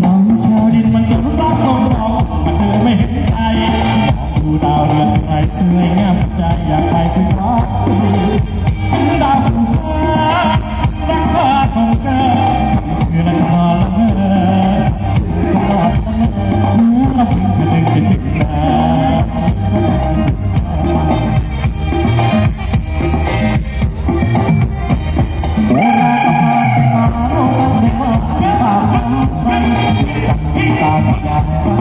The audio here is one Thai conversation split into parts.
เดองาชาวดินมันเกิดต้านองเรา มันเดินไม่เห็นใคมองดูดาวรืองใครสวยงามใจอยากไป Yeah, yeah, yeah.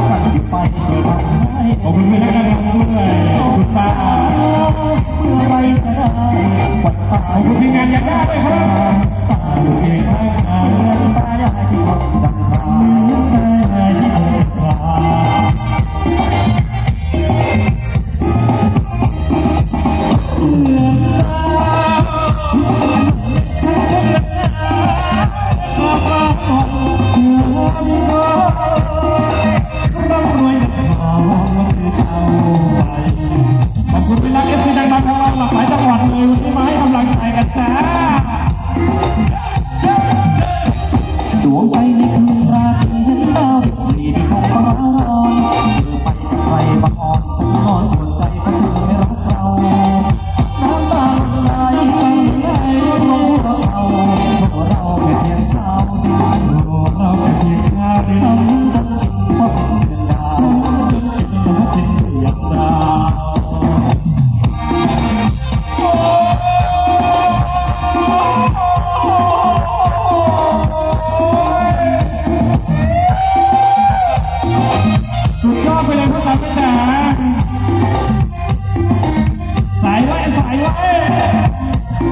ขอบคุณพี่นักเอฟซีดังมาทางหลากหลายจัวัดเลยที่มห้กำลังใจกันจ้าดวไปในคืนราตรีเห็นดวมีดีของฟ้าร้อนเธอไปกับใครมาข